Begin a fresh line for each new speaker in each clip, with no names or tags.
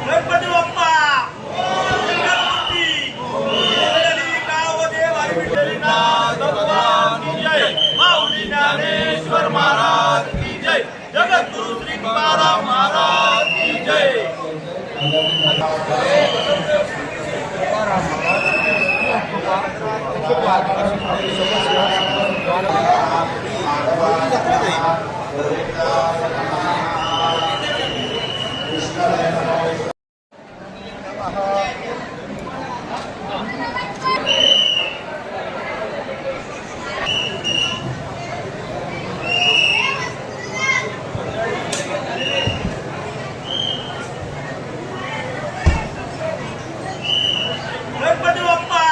गणपती बाप्पा गणपती मंगली गाव देव हरी विठ्ठलीनाथ भगवान की जय माऊली ज्ञानेश्वर महाराज की जय जगद्गुरु श्री तुकाराम महाराज की जय गणपती बाप्पा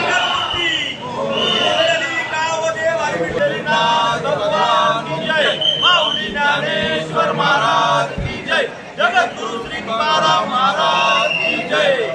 गणपती मंगली गाव देव हरी विठ्ठलीनाथ भगवान की जय माऊली ज्ञानेश्वर महाराज की जय जगद्गुरु श्री तुकाराम महाराज की जय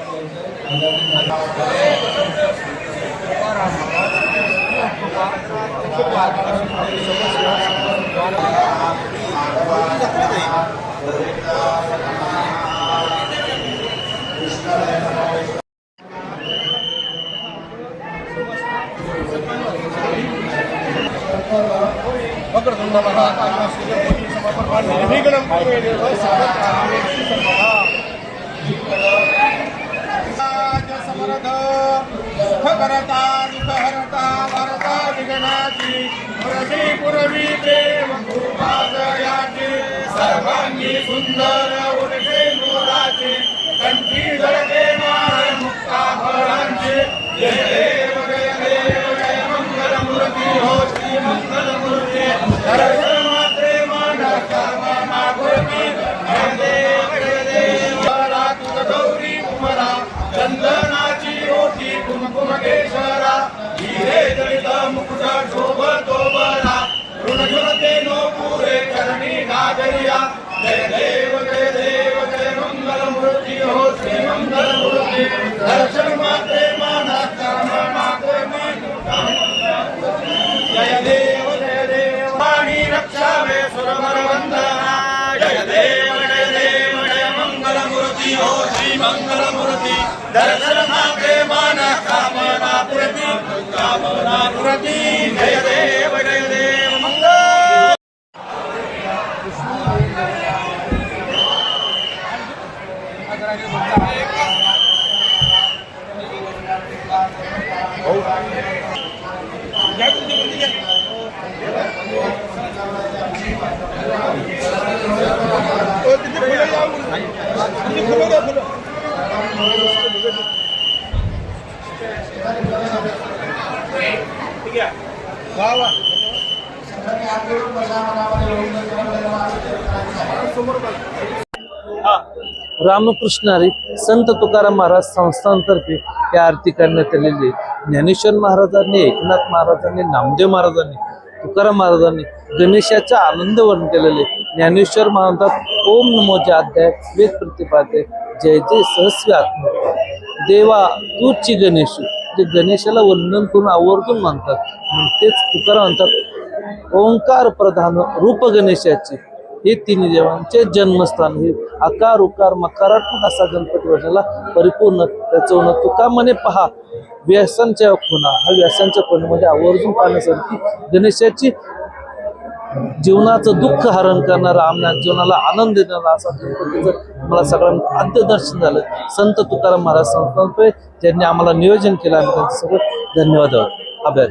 समर्थ सुख करता दुःख हरता भरता विघ्नाची पुरवी पुरवी प्रेम कृपादयाची सर्वांगी सुंदर कंठी जळते मुक्ता जय 나라를 दर्शन मात्रे मान कामना पूर्ती कामना पूर्ती जय देव जय देव मंगल
रामकृष्ण हरी संत तुकाराम महाराज संस्थांतर्फे ही आरती करण्यात आलेली आहे. ज्ञानेश्वर महाराजांनी एकनाथ महाराजांनी नामदेव महाराजांनी तुकाराम महाराजांनी गणेशाचा आनंद वर्णन केलेले ज्ञानेश्वर महाराजात ओम नमोचे अध्याय वेद प्रतिपादे जय जय सहस्वी आत्मा देवा तूची गणेश. जे गणेशाला वंदन करून आवर्जून म्हणतात तेच तुकाराम म्हणतात ओंकार प्रधान रूप गणेशाचे. हे तिन्ही देवांचे जन्मस्थान हे आकार उकार मकारात्मक असा गणपती वर्षाला परिपूर्ण त्याचं तुका म्हणे पहा व्यसांच्या खुणा. हा व्यसांच्या खुणामध्ये आवर्जून पाहण्यासाठी गणेशाची जीवनाचं दुःख हरण करणारा आमना जीवनाला आनंद देणारा असा गणपतीचं मला सगळ्यांना आद्यदर्शन झालं. संत तुकाराम महाराज संस्थांतर्फे ज्यांनी आम्हाला नियोजन केलं आम्ही त्यांचं सगळं धन्यवाद आभार.